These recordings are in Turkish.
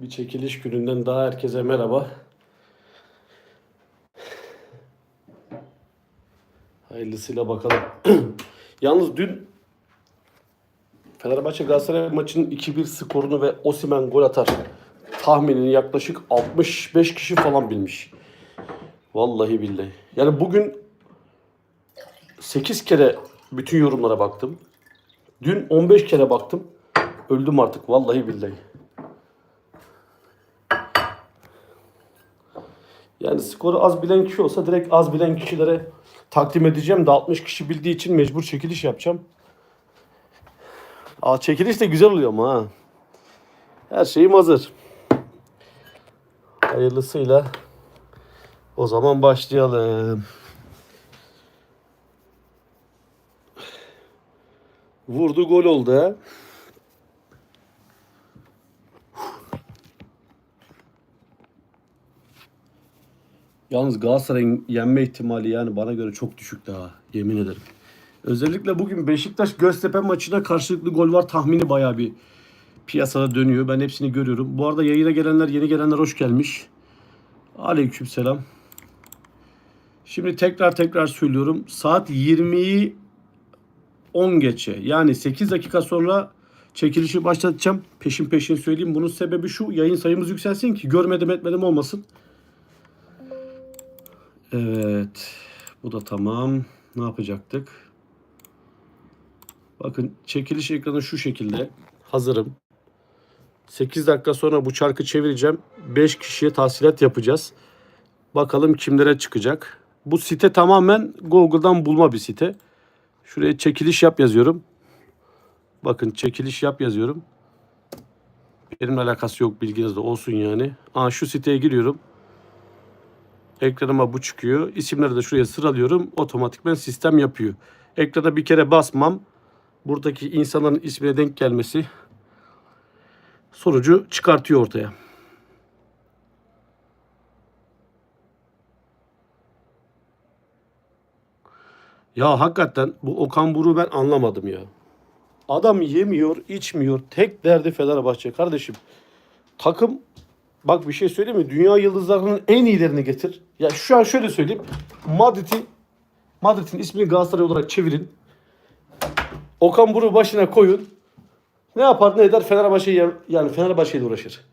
Bir çekiliş gününden daha herkese merhaba. Hayırlısıyla bakalım. Yalnız dün Fenerbahçe Galatasaray maçının 2-1 skorunu ve Osimen gol atar tahminini yaklaşık 65 kişi falan bilmiş. Vallahi billahi. Yani bugün 8 kere bütün yorumlara baktım. Dün 15 kere baktım. Öldüm artık vallahi billahi. Yani skoru az bilen kişi olsa direkt az bilen kişilere takdim edeceğim de 60 kişi bildiği için mecbur çekiliş yapacağım. Aa, çekiliş de güzel oluyor ama ha. Her şeyim hazır. Hayırlısıyla o zaman başlayalım. Vurdu gol oldu ha. Yalnız Galatasaray'ın yenme ihtimali yani bana göre çok düşük daha yemin ederim. Özellikle bugün Beşiktaş Göztepe maçına karşılıklı gol var tahmini bayağı bir piyasada dönüyor. Ben hepsini görüyorum. Bu arada yayına gelenler, yeni gelenler hoş gelmiş. Aleykümselam. Şimdi tekrar tekrar söylüyorum. Saat 20'yi 10 geçe yani 8 dakika sonra çekilişi başlatacağım. Peşin peşin söyleyeyim. Bunun sebebi şu. Yayın sayımız yükselsin ki görmedim etmedim olmasın. Evet. Bu da tamam. Ne yapacaktık? Bakın çekiliş ekranı şu şekilde. Hazırım. 8 dakika sonra bu çarkı çevireceğim. 5 kişiye tahsilat yapacağız. Bakalım kimlere çıkacak. Bu site tamamen Google'dan bulma bir site. Şuraya çekiliş yap yazıyorum. Bakın çekiliş yap yazıyorum. Benimle alakası yok bilginiz de olsun yani. Aa, şu siteye giriyorum. Ekranıma bu çıkıyor. İsimleri de şuraya sıralıyorum. Otomatikman sistem yapıyor. Ekrana bir kere basmam. Buradaki insanların ismine denk gelmesi sonucu çıkartıyor ortaya. Ya hakikaten bu Okan Buruk'u ben anlamadım ya. Adam yemiyor, içmiyor. Tek derdi Fenerbahçe kardeşim. Takım bak bir şey söyleyeyim mi? Dünya yıldızlarının en iyilerini getir. Ya şu an şöyle söyleyeyim. Madrid'i Madrid'in ismini Galatasaray olarak çevirin. Okan Buruk'u başına koyun. Ne yapar ne eder Fenerbahçe yani Fenerbahçe ile uğraşır.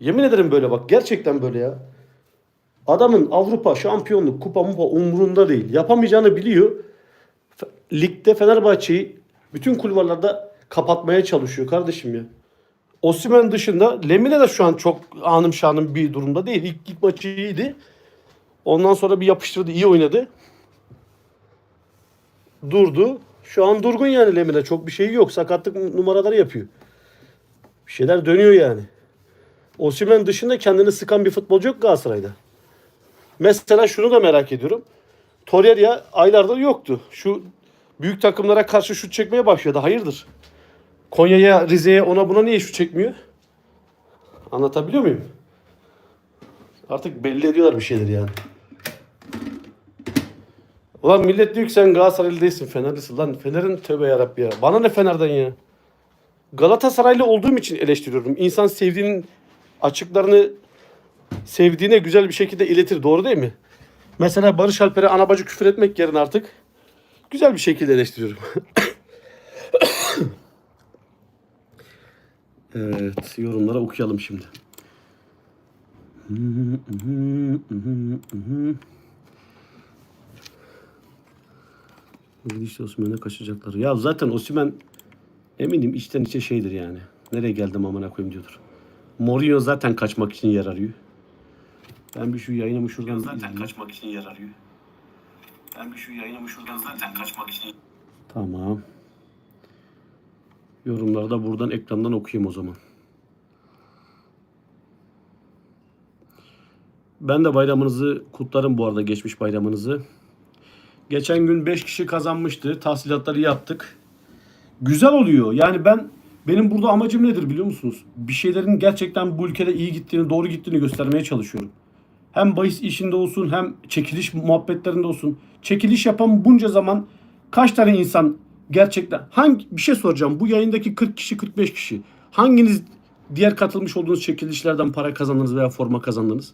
Yemin ederim böyle bak gerçekten böyle ya. Adamın Avrupa şampiyonluk kupa mupa umurunda değil. Yapamayacağını biliyor. Ligde Fenerbahçe'yi bütün kulvarlarda kapatmaya çalışıyor kardeşim ya. Osimhen dışında Lemine de şu an çok anım şanım bir durumda değil. İlk, ilk maçı iyiydi. Ondan sonra bir yapıştırdı, iyi oynadı. Durdu. Şu an durgun yani Lemine. Çok bir şey yok. Sakatlık numaraları yapıyor. Bir şeyler dönüyor yani. Osimhen dışında kendini sıkan bir futbolcu yok Galatasaray'da. Mesela şunu da merak ediyorum. Torreira aylardır yoktu. Şu büyük takımlara karşı şut çekmeye başladı. Hayırdır? Konya'ya, Rize'ye ona buna niye şut çekmiyor? Anlatabiliyor muyum? Artık belli ediyorlar bir şeyler yani. Ulan millet diyor ki sen Galatasaraylı değilsin Fenerlisin. Lan Fener'in tövbe yarabbi ya. Bana ne Fener'den ya? Galatasaraylı olduğum için eleştiriyorum. İnsan sevdiğinin açıklarını sevdiğine güzel bir şekilde iletir. Doğru değil mi? Mesela Barış Alper'e ana bacı küfür etmek yerine artık güzel bir şekilde eleştiriyorum. evet, yorumlara okuyalım şimdi. İşte Osimhen'e kaçacaklar. Ya zaten Osimhen eminim içten içe şeydir yani. Nereye geldim amına koyayım diyordur. Mourinho zaten kaçmak için yer arıyor. Ben bir şu yayınımı şuradan Zaten kaçmak için yer arıyor. Ben bir şu yayınımı şuradan zaten kaçmak için Tamam. Yorumları da buradan ekrandan okuyayım o zaman. Ben de bayramınızı kutlarım bu arada geçmiş bayramınızı. Geçen gün 5 kişi kazanmıştı. Tahsilatları yaptık. Güzel oluyor. Yani ben benim burada amacım nedir biliyor musunuz? Bir şeylerin gerçekten bu ülkede iyi gittiğini, doğru gittiğini göstermeye çalışıyorum. Hem bahis işinde olsun hem çekiliş muhabbetlerinde olsun. Çekiliş yapan bunca zaman kaç tane insan gerçekten hangi bir şey soracağım. Bu yayındaki 40 kişi 45 kişi hanginiz diğer katılmış olduğunuz çekilişlerden para kazandınız veya forma kazandınız.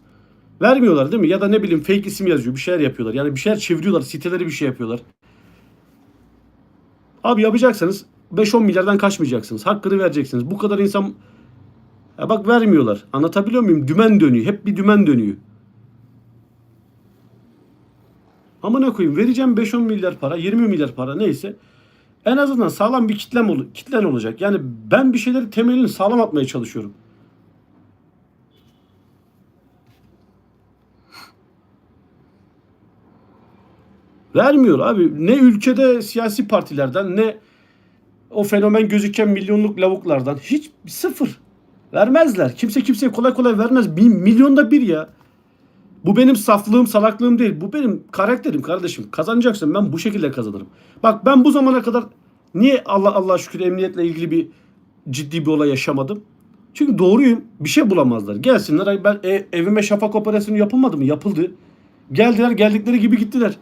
Vermiyorlar değil mi? Ya da ne bileyim fake isim yazıyor. Bir şeyler yapıyorlar. Yani bir şeyler çeviriyorlar. Siteleri bir şey yapıyorlar. Abi yapacaksanız 5-10 milyardan kaçmayacaksınız. Hakkını vereceksiniz. Bu kadar insan ya bak vermiyorlar. Anlatabiliyor muyum? Dümen dönüyor. Hep bir dümen dönüyor. Ama ne koyayım? Vereceğim 5-10 milyar para, 20 milyar para neyse. En azından sağlam bir kitlem ol kitlen olacak. Yani ben bir şeyleri temelini sağlam atmaya çalışıyorum. Vermiyor abi. Ne ülkede siyasi partilerden ne o fenomen gözüken milyonluk lavuklardan hiç sıfır. Vermezler. Kimse kimseye kolay kolay vermez. Bir milyonda bir ya. Bu benim saflığım, salaklığım değil. Bu benim karakterim kardeşim. Kazanacaksın ben bu şekilde kazanırım. Bak ben bu zamana kadar niye Allah Allah şükür emniyetle ilgili bir ciddi bir olay yaşamadım? Çünkü doğruyum. Bir şey bulamazlar. Gelsinler ben e- evime şafak operasyonu yapılmadı mı? Yapıldı. Geldiler geldikleri gibi gittiler.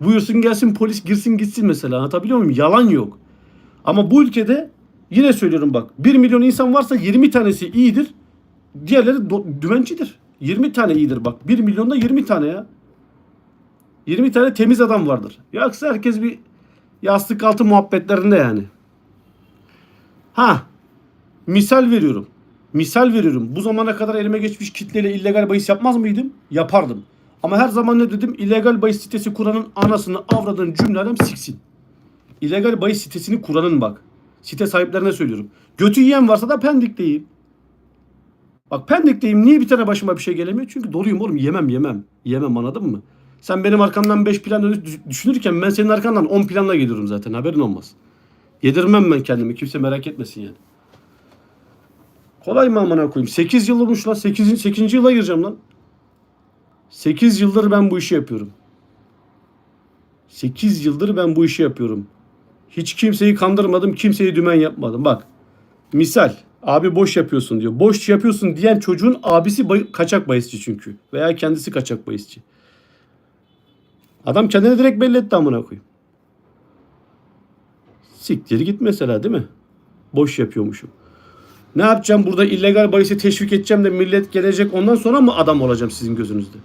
Buyursun gelsin polis girsin gitsin mesela. Anlatabiliyor muyum? Yalan yok. Ama bu ülkede yine söylüyorum bak 1 milyon insan varsa 20 tanesi iyidir. Diğerleri dümencidir. 20 tane iyidir bak. 1 milyonda 20 tane ya. 20 tane temiz adam vardır. Yoksa herkes bir yastık altı muhabbetlerinde yani. Ha. Misal veriyorum. Misal veriyorum. Bu zamana kadar elime geçmiş kitleyle illegal bahis yapmaz mıydım? Yapardım. Ama her zaman ne dedim? İllegal bahis sitesi kuranın anasını avradın cümleden siksin. İllegal bahis sitesini kuranın bak. Site sahiplerine söylüyorum. Götü yiyen varsa da pendikleyeyim. Bak pendikteyim niye bir tane başıma bir şey gelemiyor? Çünkü doluyum oğlum yemem yemem. Yemem anladın mı? Sen benim arkamdan 5 plan düşünürken ben senin arkandan 10 planla geliyorum zaten haberin olmaz. Yedirmem ben kendimi kimse merak etmesin yani. Kolay mı amına koyayım? 8 yıl olmuş lan 8. 8. yıla gireceğim lan. 8 yıldır ben bu işi yapıyorum. 8 yıldır ben bu işi yapıyorum. Hiç kimseyi kandırmadım, kimseyi dümen yapmadım. Bak. Misal abi boş yapıyorsun diyor. Boş yapıyorsun diyen çocuğun abisi bay- kaçak bahisçi çünkü. Veya kendisi kaçak bahisçi. Adam kendini direkt belli etti amına koyayım. Siktir git mesela değil mi? Boş yapıyormuşum. Ne yapacağım burada illegal bahisi teşvik edeceğim de millet gelecek ondan sonra mı adam olacağım sizin gözünüzde?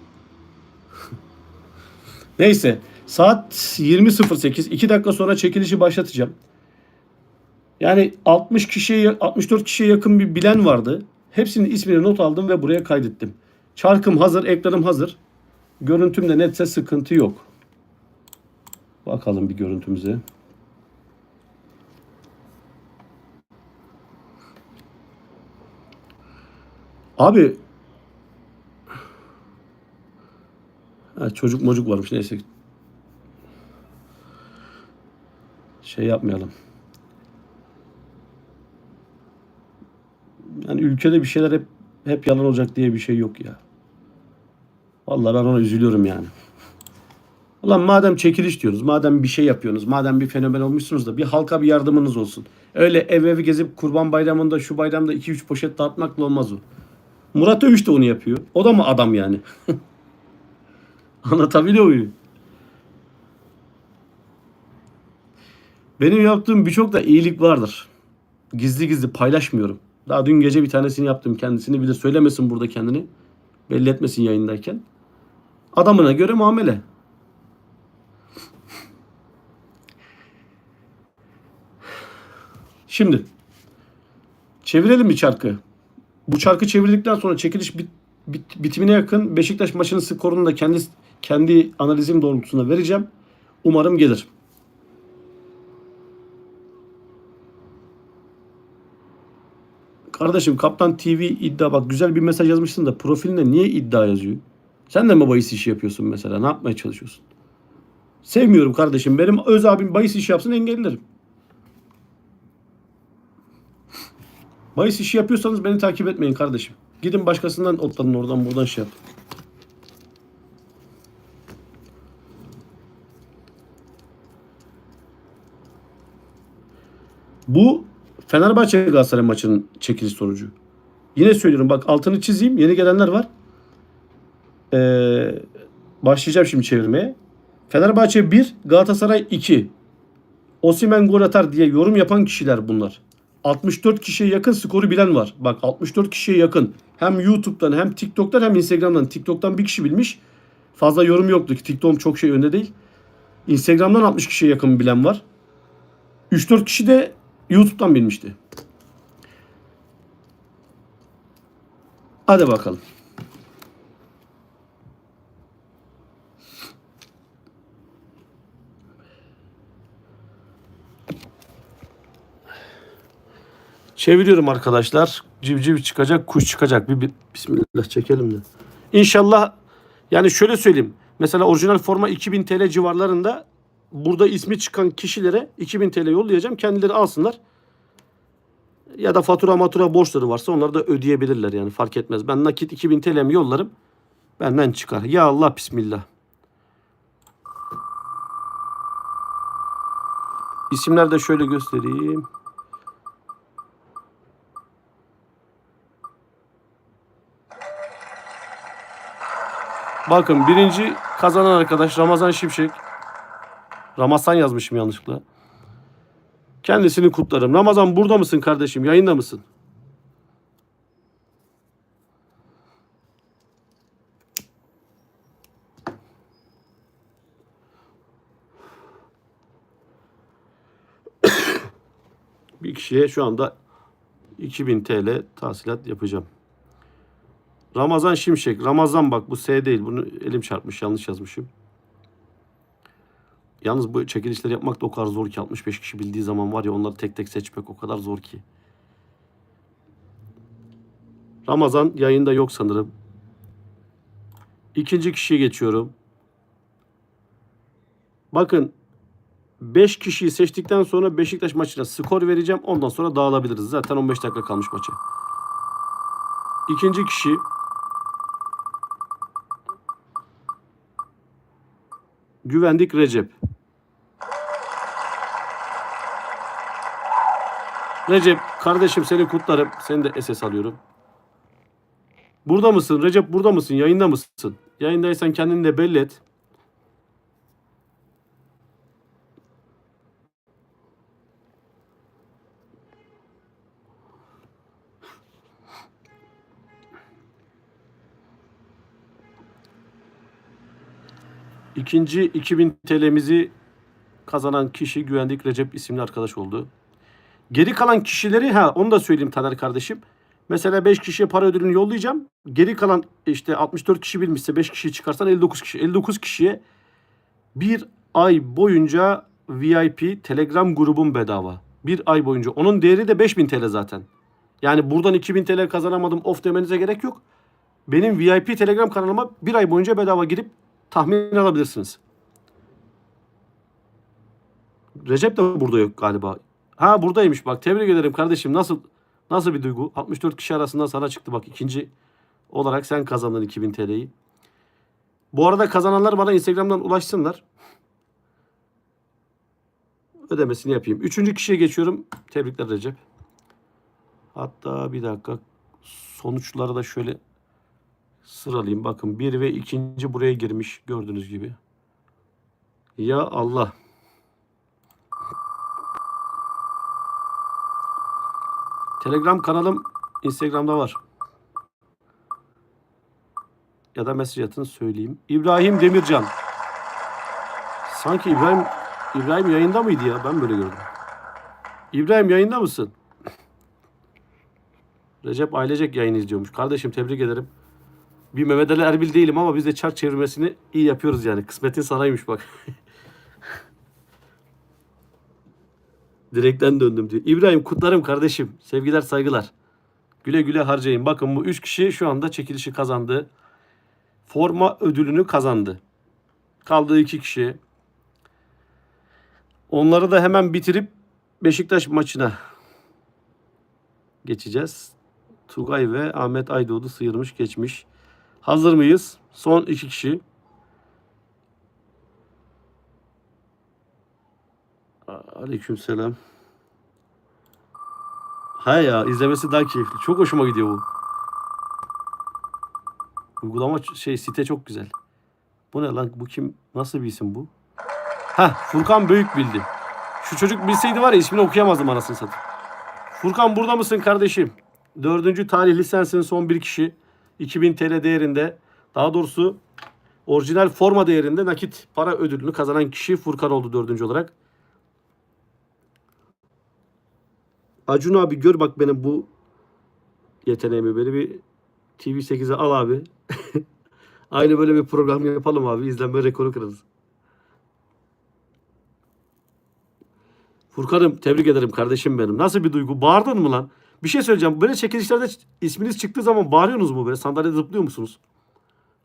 Neyse saat 20.08 2 dakika sonra çekilişi başlatacağım. Yani 60 kişiye 64 kişiye yakın bir bilen vardı. Hepsinin ismini not aldım ve buraya kaydettim. Çarkım hazır, ekranım hazır. Görüntüm de netse sıkıntı yok. Bakalım bir görüntümüze. Abi ha, çocuk mocuk varmış neyse. Şey yapmayalım. Yani ülkede bir şeyler hep hep yalan olacak diye bir şey yok ya. Vallahi ben ona üzülüyorum yani. Ulan madem çekiliş diyoruz, madem bir şey yapıyorsunuz, madem bir fenomen olmuşsunuz da bir halka bir yardımınız olsun. Öyle ev evi gezip kurban bayramında şu bayramda 2-3 poşet dağıtmakla olmaz o. Murat Övüş de onu yapıyor. O da mı adam yani? Anlatabiliyor muyum? Benim yaptığım birçok da iyilik vardır. Gizli gizli paylaşmıyorum. Daha dün gece bir tanesini yaptım. Kendisini bilir. Söylemesin burada kendini. Belli etmesin yayındayken. Adamına göre muamele. Şimdi çevirelim bir çarkı. Bu çarkı çevirdikten sonra çekiliş bit, bit- bitimine yakın Beşiktaş maçının skorunu da kendi kendi analizim doğrultusunda vereceğim. Umarım gelir. Kardeşim Kaptan TV iddia bak güzel bir mesaj yazmışsın da profilinde niye iddia yazıyor? Sen de mi bahis işi yapıyorsun mesela? Ne yapmaya çalışıyorsun? Sevmiyorum kardeşim. Benim öz abim bahis işi yapsın engellerim. Bahis işi yapıyorsanız beni takip etmeyin kardeşim. Gidin başkasından otlanın oradan buradan şey yap. Bu Fenerbahçe Galatasaray maçının çekiliş sonucu. Yine söylüyorum bak altını çizeyim. Yeni gelenler var. Ee, başlayacağım şimdi çevirmeye. Fenerbahçe 1, Galatasaray 2. Osimen gol atar diye yorum yapan kişiler bunlar. 64 kişiye yakın skoru bilen var. Bak 64 kişiye yakın. Hem YouTube'dan hem TikTok'tan hem Instagram'dan. TikTok'tan bir kişi bilmiş. Fazla yorum yoktu. TikTok'um çok şey önde değil. Instagram'dan 60 kişiye yakın bilen var. 3-4 kişi de YouTube'dan bilmişti. Hadi bakalım. Çeviriyorum arkadaşlar. Civciv çıkacak, kuş çıkacak. Bir, bir bismillah çekelim de. İnşallah yani şöyle söyleyeyim. Mesela orijinal forma 2000 TL civarlarında burada ismi çıkan kişilere 2000 TL yollayacağım. Kendileri alsınlar. Ya da fatura matura borçları varsa onları da ödeyebilirler yani fark etmez. Ben nakit 2000 TL'mi yollarım. Benden çıkar. Ya Allah bismillah. İsimler de şöyle göstereyim. Bakın birinci kazanan arkadaş Ramazan Şimşek. Ramazan yazmışım yanlışlıkla. Kendisini kutlarım. Ramazan burada mısın kardeşim? Yayında mısın? Bir kişiye şu anda 2000 TL tahsilat yapacağım. Ramazan Şimşek. Ramazan bak bu S değil. Bunu elim çarpmış. Yanlış yazmışım. Yalnız bu çekilişleri yapmak da o kadar zor ki. 65 kişi bildiği zaman var ya onları tek tek seçmek o kadar zor ki. Ramazan yayında yok sanırım. İkinci kişiye geçiyorum. Bakın 5 kişiyi seçtikten sonra Beşiktaş maçına skor vereceğim. Ondan sonra dağılabiliriz. Zaten 15 dakika kalmış maça. İkinci kişi Güvendik Recep. Recep kardeşim seni kutlarım. Seni de SS alıyorum. Burada mısın? Recep burada mısın? Yayında mısın? Yayındaysan kendini de belli et. İkinci 2000 TL'mizi kazanan kişi Güvendik Recep isimli arkadaş oldu. Geri kalan kişileri ha onu da söyleyeyim Taner kardeşim. Mesela 5 kişiye para ödülünü yollayacağım. Geri kalan işte 64 kişi bilmişse 5 kişiyi çıkarsan 59 kişi. 59 kişiye bir ay boyunca VIP Telegram grubum bedava. Bir ay boyunca. Onun değeri de 5000 TL zaten. Yani buradan 2000 TL kazanamadım of demenize gerek yok. Benim VIP Telegram kanalıma bir ay boyunca bedava girip tahmin alabilirsiniz. Recep de burada yok galiba. Ha buradaymış bak. Tebrik ederim kardeşim. Nasıl nasıl bir duygu? 64 kişi arasından sana çıktı bak. ikinci olarak sen kazandın 2000 TL'yi. Bu arada kazananlar bana Instagram'dan ulaşsınlar. Ödemesini yapayım. Üçüncü kişiye geçiyorum. Tebrikler Recep. Hatta bir dakika. Sonuçları da şöyle sıralayayım. Bakın bir ve ikinci buraya girmiş gördüğünüz gibi. Ya Allah. Telegram kanalım Instagram'da var. Ya da mesaj atın söyleyeyim. İbrahim Demircan. Sanki İbrahim İbrahim yayında mıydı ya? Ben böyle gördüm. İbrahim yayında mısın? Recep ailecek yayın izliyormuş. Kardeşim tebrik ederim. Bir Mehmet Ali Erbil değilim ama biz de çark çevirmesini iyi yapıyoruz yani. Kısmetin saraymış bak. Direkten döndüm diyor. İbrahim kutlarım kardeşim. Sevgiler saygılar. Güle güle harcayın. Bakın bu üç kişi şu anda çekilişi kazandı. Forma ödülünü kazandı. Kaldığı iki kişi. Onları da hemen bitirip Beşiktaş maçına geçeceğiz. Tugay ve Ahmet Aydoğdu sıyırmış geçmiş. Hazır mıyız? Son iki kişi. Aleykümselam. Ha ya izlemesi daha keyifli. Çok hoşuma gidiyor bu. Uygulama şey site çok güzel. Bu ne lan? Bu kim? Nasıl bir isim bu? Ha Furkan Büyük bildi. Şu çocuk bilseydi var ya ismini okuyamazdım anasını satayım. Furkan burada mısın kardeşim? Dördüncü talihli sensin son bir kişi. 2000 TL değerinde. Daha doğrusu orijinal forma değerinde nakit para ödülünü kazanan kişi Furkan oldu dördüncü olarak. Acun abi gör bak benim bu yeteneğimi. Beni bir TV8'e al abi. Aynı böyle bir program yapalım abi. İzlenme rekoru kırarız. Furkan'ım tebrik ederim kardeşim benim. Nasıl bir duygu? Bağırdın mı lan? Bir şey söyleyeceğim. Böyle çekilişlerde isminiz çıktığı zaman bağırıyorsunuz mu böyle? Sandalyede zıplıyor musunuz?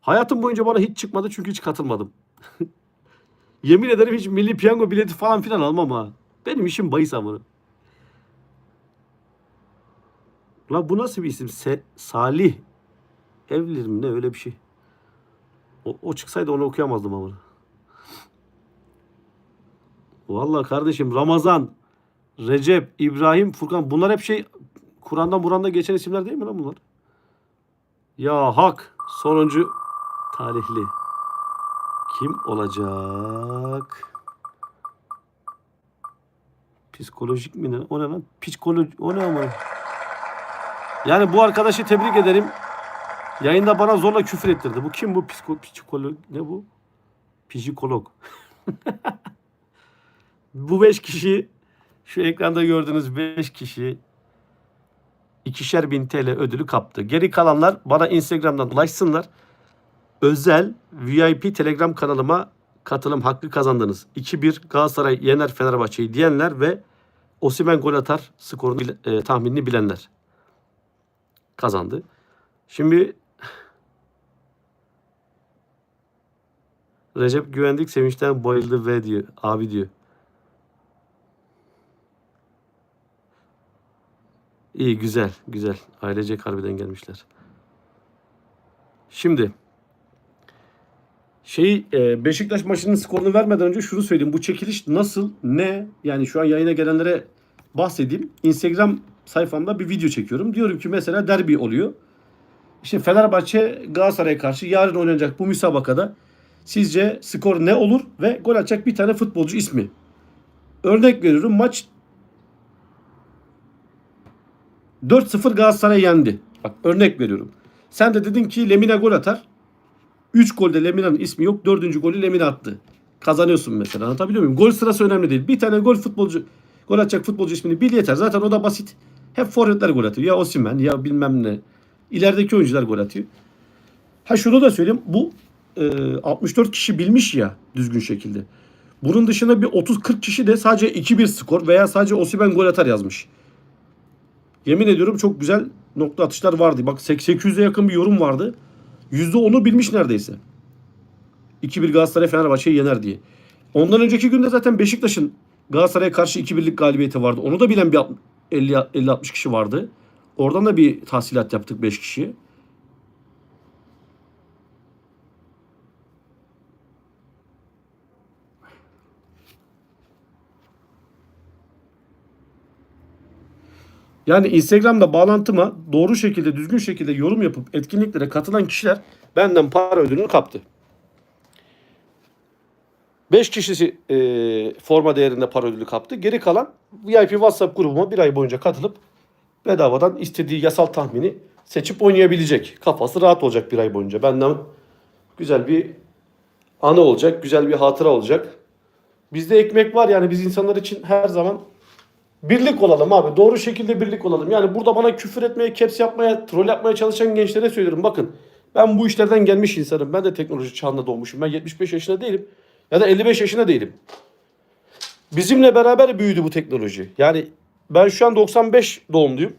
Hayatım boyunca bana hiç çıkmadı çünkü hiç katılmadım. Yemin ederim hiç milli piyango bileti falan filan almam ha. Benim işim bahis amına. La bu nasıl bir isim? Se- Salih. Evlilir mi ne öyle bir şey. O, o çıksaydı onu okuyamazdım ama. Vallahi kardeşim Ramazan, Recep, İbrahim, Furkan bunlar hep şey Kur'an'dan Buran'da geçen isimler değil mi lan bunlar? Ya hak sonuncu talihli. Kim olacak? Psikolojik mi ne? O ne lan? Psikoloji o ne ama? Yani bu arkadaşı tebrik ederim. Yayında bana zorla küfür ettirdi. Bu kim bu psiko, psikolog? Ne bu? Psikolog. bu beş kişi şu ekranda gördüğünüz beş kişi ikişer bin TL ödülü kaptı. Geri kalanlar bana Instagram'dan ulaşsınlar. Özel VIP Telegram kanalıma katılım hakkı kazandınız. 2-1 Galatasaray yener Fenerbahçe'yi diyenler ve Osimhen gol atar skorunu e, tahminini bilenler kazandı. Şimdi Recep Güvendik sevinçten bayıldı ve diyor. Abi diyor. İyi güzel güzel. Ailecek harbiden gelmişler. Şimdi şey e, Beşiktaş maçının skorunu vermeden önce şunu söyleyeyim. Bu çekiliş nasıl ne yani şu an yayına gelenlere bahsedeyim. Instagram sayfamda bir video çekiyorum. Diyorum ki mesela derbi oluyor. İşte Fenerbahçe Galatasaray'a karşı yarın oynanacak bu müsabakada sizce skor ne olur ve gol atacak bir tane futbolcu ismi. Örnek veriyorum maç 4-0 Galatasaray yendi. Bak örnek veriyorum. Sen de dedin ki Lemina gol atar. 3 golde Lemina'nın ismi yok. 4. golü Lemina attı. Kazanıyorsun mesela. Anlatabiliyor muyum? Gol sırası önemli değil. Bir tane gol futbolcu gol atacak futbolcu ismini bil yeter. Zaten o da basit. Hep forvetler gol atıyor. Ya Osimhen ya bilmem ne. İlerideki oyuncular gol atıyor. Ha şunu da söyleyeyim. Bu e, 64 kişi bilmiş ya düzgün şekilde. Bunun dışında bir 30-40 kişi de sadece 2-1 skor veya sadece Osimhen gol atar yazmış. Yemin ediyorum çok güzel nokta atışlar vardı. Bak 800'e yakın bir yorum vardı. %10'u bilmiş neredeyse. 2-1 Galatasaray Fenerbahçe'yi yener diye. Ondan önceki günde zaten Beşiktaş'ın Galatasaray'a karşı 2-1'lik galibiyeti vardı. Onu da bilen bir 50-60 kişi vardı. Oradan da bir tahsilat yaptık 5 kişiye. Yani Instagram'da bağlantıma doğru şekilde, düzgün şekilde yorum yapıp etkinliklere katılan kişiler benden para ödülünü kaptı. 5 kişisi e, forma değerinde para ödülü kaptı. Geri kalan VIP WhatsApp grubuma bir ay boyunca katılıp bedavadan istediği yasal tahmini seçip oynayabilecek. Kafası rahat olacak bir ay boyunca. Benden güzel bir anı olacak, güzel bir hatıra olacak. Bizde ekmek var yani biz insanlar için her zaman Birlik olalım abi. Doğru şekilde birlik olalım. Yani burada bana küfür etmeye, caps yapmaya, troll yapmaya çalışan gençlere söylüyorum. Bakın ben bu işlerden gelmiş insanım. Ben de teknoloji çağında doğmuşum. Ben 75 yaşında değilim. Ya da 55 yaşında değilim. Bizimle beraber büyüdü bu teknoloji. Yani ben şu an 95 doğumluyum.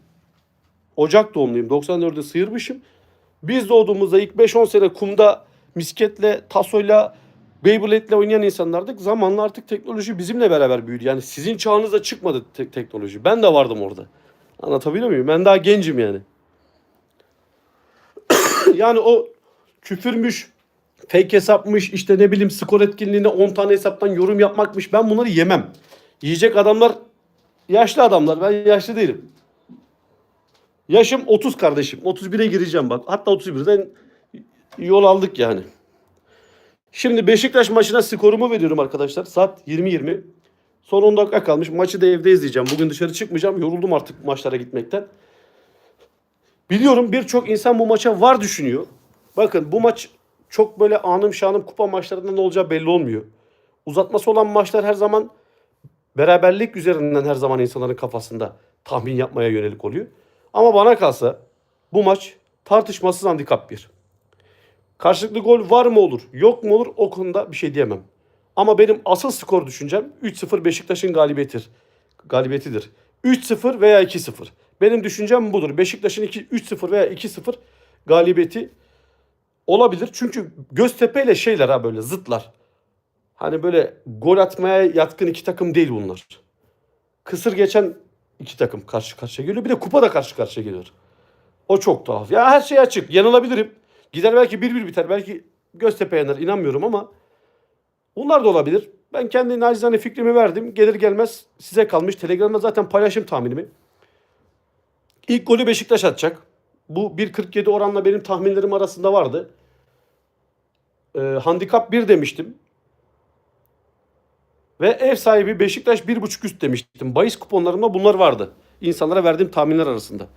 Ocak doğumluyum. 94'de sıyırmışım. Biz doğduğumuzda ilk 5-10 sene kumda misketle, tasoyla, Beyblade'le oynayan insanlardık. Zamanla artık teknoloji bizimle beraber büyüdü. Yani sizin çağınızda çıkmadı te- teknoloji. Ben de vardım orada. Anlatabiliyor muyum? Ben daha gencim yani. yani o küfürmüş, fake hesapmış, işte ne bileyim skor etkinliğine 10 tane hesaptan yorum yapmakmış. Ben bunları yemem. Yiyecek adamlar yaşlı adamlar. Ben yaşlı değilim. Yaşım 30 kardeşim. 31'e gireceğim bak. Hatta 31'den yol aldık yani. Şimdi Beşiktaş maçına skorumu veriyorum arkadaşlar. Saat 20.20. Son 10 dakika kalmış. Maçı da evde izleyeceğim. Bugün dışarı çıkmayacağım. Yoruldum artık maçlara gitmekten. Biliyorum birçok insan bu maça var düşünüyor. Bakın bu maç çok böyle anım şanım kupa maçlarında ne olacağı belli olmuyor. Uzatması olan maçlar her zaman beraberlik üzerinden her zaman insanların kafasında tahmin yapmaya yönelik oluyor. Ama bana kalsa bu maç tartışmasız handikap bir. Karşılıklı gol var mı olur, yok mu olur o konuda bir şey diyemem. Ama benim asıl skor düşüncem 3-0 Beşiktaş'ın galibiyetidir. Galibiyetidir. 3-0 veya 2-0. Benim düşüncem budur. Beşiktaş'ın 2 3-0 veya 2-0 galibiyeti olabilir. Çünkü Göztepe ile şeyler ha böyle zıtlar. Hani böyle gol atmaya yatkın iki takım değil bunlar. Kısır geçen iki takım karşı karşıya geliyor. Bir de kupa da karşı karşıya geliyor. O çok tuhaf. Ya her şey açık. Yanılabilirim. Gider belki 1-1 biter. Belki Göztepe yener. İnanmıyorum ama bunlar da olabilir. Ben kendi nacizane fikrimi verdim. Gelir gelmez size kalmış. Telegram'da zaten paylaşım tahminimi. İlk golü Beşiktaş atacak. Bu 1.47 oranla benim tahminlerim arasında vardı. Ee, handikap 1 demiştim. Ve ev sahibi Beşiktaş 1.5 üst demiştim. Bayis kuponlarımda bunlar vardı. İnsanlara verdiğim tahminler arasında.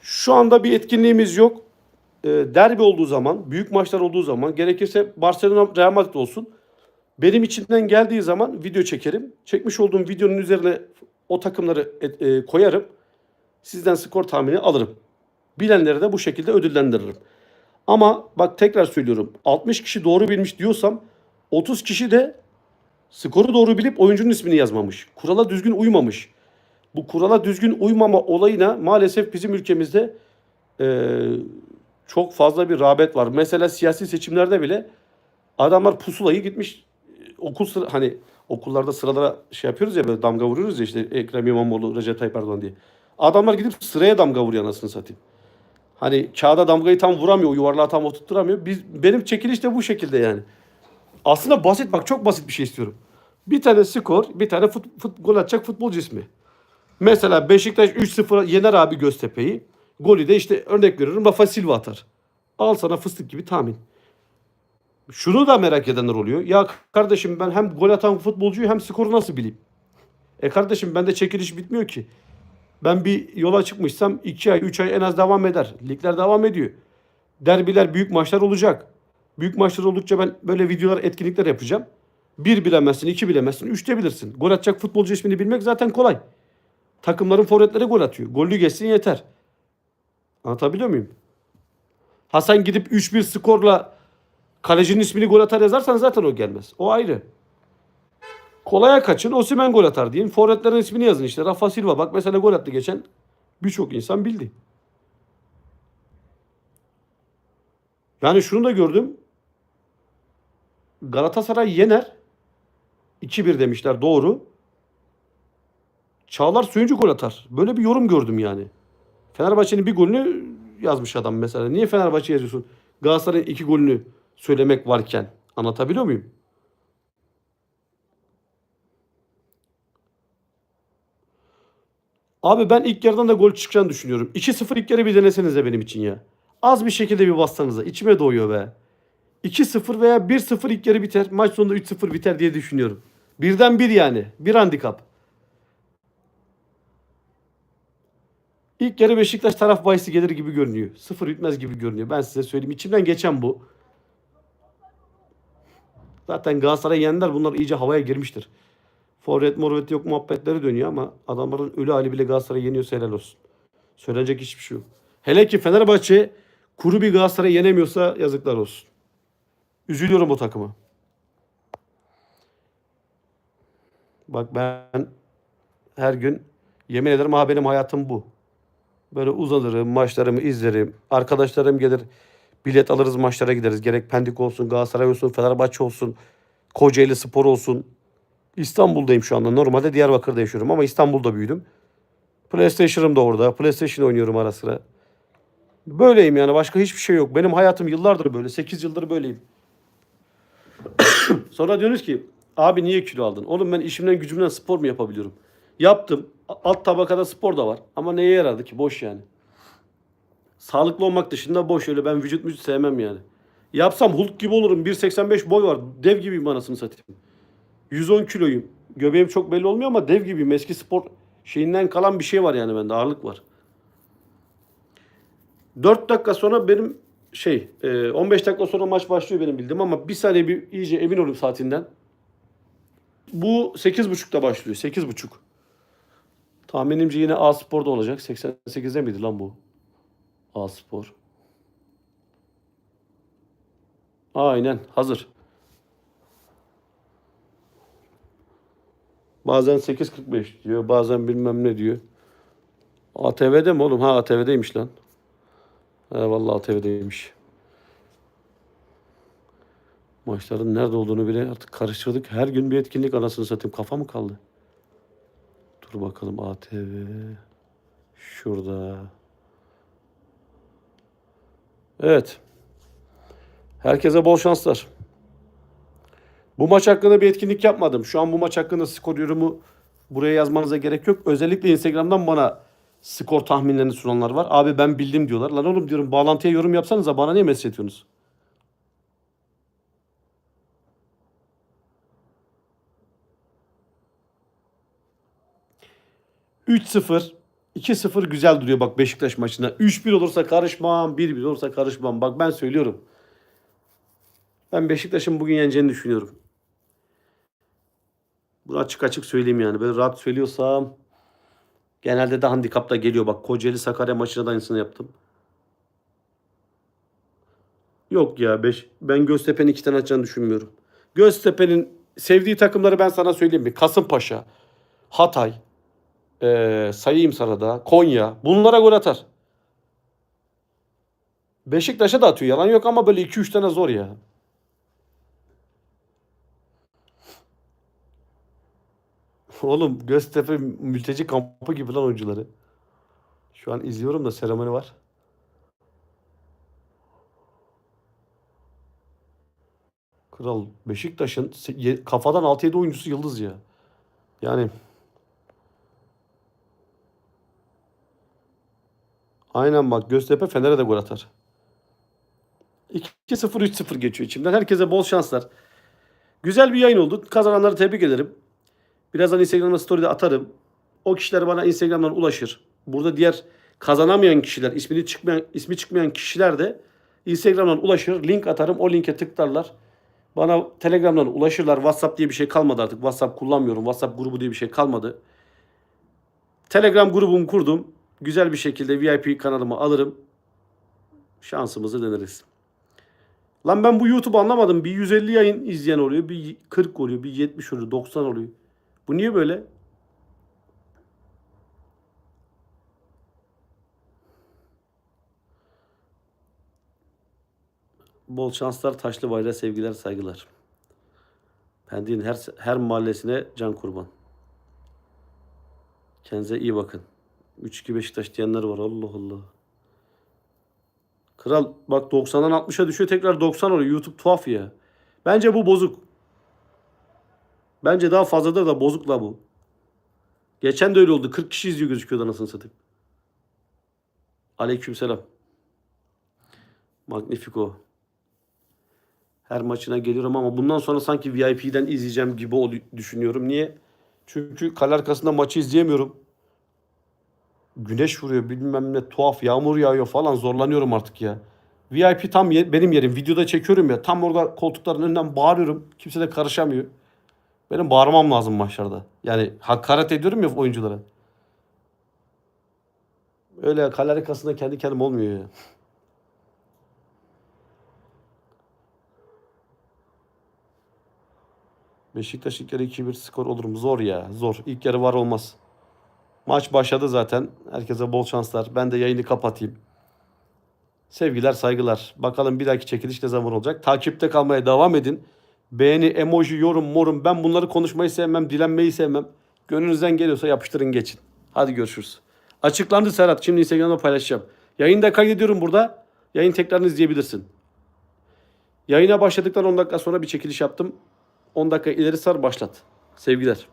Şu anda bir etkinliğimiz yok. Ee, derbi olduğu zaman, büyük maçlar olduğu zaman, gerekirse Barcelona Real Madrid olsun. Benim içinden geldiği zaman video çekerim. Çekmiş olduğum videonun üzerine o takımları et- e, koyarım. Sizden skor tahmini alırım. Bilenleri de bu şekilde ödüllendiririm. Ama bak tekrar söylüyorum. 60 kişi doğru bilmiş diyorsam 30 kişi de skoru doğru bilip oyuncunun ismini yazmamış. Kurala düzgün uymamış. Bu kurala düzgün uymama olayına maalesef bizim ülkemizde eee, çok fazla bir rağbet var. Mesela siyasi seçimlerde bile adamlar pusulayı gitmiş e, okul sıra, hani okullarda sıralara şey yapıyoruz ya böyle damga vuruyoruz ya işte Ekrem İmamoğlu, Recep Tayyip Erdoğan diye. Adamlar gidip sıraya damga vuruyor anasını satayım. Hani kağıda damgayı tam vuramıyor, o yuvarlağı tam oturtturamıyor. Biz, benim çekiliş de bu şekilde yani. Aslında basit bak çok basit bir şey istiyorum. Bir tane skor, bir tane fut, fut, gol atacak futbolcu ismi. Mesela Beşiktaş 3-0 yener abi Göztepe'yi. Golü de işte örnek veriyorum Rafa Silva atar. Al sana fıstık gibi tahmin. Şunu da merak edenler oluyor. Ya kardeşim ben hem gol atan futbolcuyu hem skoru nasıl bileyim? E kardeşim bende çekiliş bitmiyor ki. Ben bir yola çıkmışsam 2 ay 3 ay en az devam eder. Ligler devam ediyor. Derbiler büyük maçlar olacak. Büyük maçlar oldukça ben böyle videolar etkinlikler yapacağım. Bir bilemezsin, iki bilemezsin, üçte bilirsin. Gol atacak futbolcu ismini bilmek zaten kolay. Takımların forvetleri gol atıyor. Gollü geçsin yeter. Anlatabiliyor muyum? Ha sen gidip 3-1 skorla kalecinin ismini gol atar yazarsan zaten o gelmez. O ayrı. Kolaya kaçın. Osimhen gol atar deyin. Forvetlerin ismini yazın işte. Rafa Silva bak mesela gol attı geçen. Birçok insan bildi. Yani şunu da gördüm. Galatasaray yener. 2-1 demişler doğru. Çağlar Söyüncü gol atar. Böyle bir yorum gördüm yani. Fenerbahçe'nin bir golünü yazmış adam mesela. Niye Fenerbahçe yazıyorsun? Galatasaray'ın iki golünü söylemek varken. Anlatabiliyor muyum? Abi ben ilk yarıdan da gol çıkacağını düşünüyorum. 2-0 ilk yarı bir denesenize benim için ya. Az bir şekilde bir bassanıza. İçime doğuyor be. 2-0 veya 1-0 ilk yarı biter. Maç sonunda 3-0 biter diye düşünüyorum. Birden bir yani. Bir handikap. İlk yarı Beşiktaş taraf bahisi gelir gibi görünüyor. Sıfır bitmez gibi görünüyor. Ben size söyleyeyim. İçimden geçen bu. Zaten Galatasaray yendiler. Bunlar iyice havaya girmiştir. Forvet morvet yok muhabbetleri dönüyor ama adamların ölü hali bile Galatasaray yeniyorsa helal olsun. Söylenecek hiçbir şey yok. Hele ki Fenerbahçe kuru bir Galatasaray yenemiyorsa yazıklar olsun. Üzülüyorum o takıma. Bak ben her gün yemin ederim ha benim hayatım bu. Böyle uzanırım, maçlarımı izlerim. Arkadaşlarım gelir, bilet alırız, maçlara gideriz. Gerek Pendik olsun, Galatasaray olsun, Fenerbahçe olsun, Kocaeli Spor olsun. İstanbul'dayım şu anda. Normalde Diyarbakır'da yaşıyorum ama İstanbul'da büyüdüm. PlayStation'ım da orada. PlayStation oynuyorum ara sıra. Böyleyim yani. Başka hiçbir şey yok. Benim hayatım yıllardır böyle. 8 yıldır böyleyim. Sonra diyorsunuz ki abi niye kilo aldın? Oğlum ben işimden gücümden spor mu yapabiliyorum? Yaptım. Alt tabakada spor da var. Ama neye yaradı ki? Boş yani. Sağlıklı olmak dışında boş öyle ben vücut vücut sevmem yani. Yapsam Hulk gibi olurum. 1.85 boy var. Dev gibiyim anasını satayım. 110 kiloyum. Göbeğim çok belli olmuyor ama dev gibiyim. Eski spor şeyinden kalan bir şey var yani bende. Ağırlık var. 4 dakika sonra benim şey e, 15 dakika sonra maç başlıyor benim bildiğim ama bir saniye bir iyice emin olayım saatinden. Bu 8.30'da başlıyor. 8.30. Tahminimce yine A Spor'da olacak. 88'de miydi lan bu? A Spor. Aynen hazır. Bazen 8.45 diyor. Bazen bilmem ne diyor. ATV'de mi oğlum? Ha ATV'deymiş lan. He vallahi ATV'deymiş. Maçların nerede olduğunu bile artık karıştırdık. Her gün bir etkinlik anasını satayım. Kafa mı kaldı? Dur bakalım ATV. Şurada. Evet. Herkese bol şanslar. Bu maç hakkında bir etkinlik yapmadım. Şu an bu maç hakkında skor yorumu buraya yazmanıza gerek yok. Özellikle Instagram'dan bana skor tahminlerini sunanlar var. Abi ben bildim diyorlar. Lan oğlum diyorum bağlantıya yorum yapsanıza bana niye mesaj ediyorsunuz? ...3-0... 2-0 güzel duruyor bak Beşiktaş maçında. 3-1 olursa karışmam, 1-1 olursa karışmam. Bak ben söylüyorum. Ben Beşiktaş'ın bugün yeneceğini düşünüyorum. Bunu açık açık söyleyeyim yani. Böyle rahat söylüyorsam genelde de handikapta geliyor. Bak Kocaeli Sakarya maçına da aynısını yaptım. Yok ya beş, ben Göztepe'nin iki tane atacağını düşünmüyorum. Göztepe'nin sevdiği takımları ben sana söyleyeyim mi? Kasımpaşa, Hatay, eee, sayayım sana da Konya. Bunlara gol atar. Beşiktaş'a da atıyor. Yalan yok ama böyle 2-3 tane zor ya. Oğlum Göztepe mülteci kampı gibi lan oyuncuları. Şu an izliyorum da seremoni var. Kral Beşiktaş'ın kafadan 6-7 oyuncusu yıldız ya. Yani aynen bak Göztepe Fener'e de gol atar. 2-0 3-0 geçiyor içimden. Herkese bol şanslar. Güzel bir yayın oldu. Kazananları tebrik ederim. Birazdan Instagram'a story'de atarım. O kişiler bana Instagram'dan ulaşır. Burada diğer kazanamayan kişiler, ismini çıkmayan, ismi çıkmayan kişiler de Instagram'dan ulaşır. Link atarım. O linke tıklarlar. Bana Telegram'dan ulaşırlar. WhatsApp diye bir şey kalmadı artık. WhatsApp kullanmıyorum. WhatsApp grubu diye bir şey kalmadı. Telegram grubumu kurdum. Güzel bir şekilde VIP kanalıma alırım. Şansımızı deneriz. Lan ben bu YouTube'u anlamadım. Bir 150 yayın izleyen oluyor. Bir 40 oluyor. Bir 70 oluyor. 90 oluyor. Bu niye böyle? Bol şanslar, taşlı bayrağı, sevgiler, saygılar. Pendik'in her, her mahallesine can kurban. Kendinize iyi bakın. 3-2 Beşiktaş diyenler var. Allah Allah. Kral bak 90'dan 60'a düşüyor tekrar 90 oluyor. YouTube tuhaf ya. Bence bu bozuk. Bence daha fazladır da bozuk la bu. Geçen de öyle oldu. 40 kişi izliyor gözüküyordu anasını satayım. Aleykümselam. Magnifico. Her maçına geliyorum ama bundan sonra sanki VIP'den izleyeceğim gibi düşünüyorum. Niye? Çünkü kale arkasında maçı izleyemiyorum. Güneş vuruyor bilmem ne tuhaf yağmur yağıyor falan zorlanıyorum artık ya. VIP tam benim yerim. Videoda çekiyorum ya. Tam orada koltukların önünden bağırıyorum. Kimse de karışamıyor. Benim bağırmam lazım maçlarda. Yani hakaret ediyorum ya oyunculara. Öyle kale arkasında kendi kendim olmuyor ya. Beşiktaş ilk yarı 2-1 skor olur mu? Zor ya. Zor. İlk yarı var olmaz. Maç başladı zaten. Herkese bol şanslar. Ben de yayını kapatayım. Sevgiler, saygılar. Bakalım bir dahaki çekiliş ne zaman olacak? Takipte kalmaya devam edin. Beğeni, emoji, yorum, morum. Ben bunları konuşmayı sevmem, dilenmeyi sevmem. Gönlünüzden geliyorsa yapıştırın geçin. Hadi görüşürüz. Açıklandı Serhat. Şimdi Instagram'da paylaşacağım. Yayını da kaydediyorum burada. Yayın tekrarını izleyebilirsin. Yayına başladıktan 10 dakika sonra bir çekiliş yaptım. 10 dakika ileri sar başlat. Sevgiler.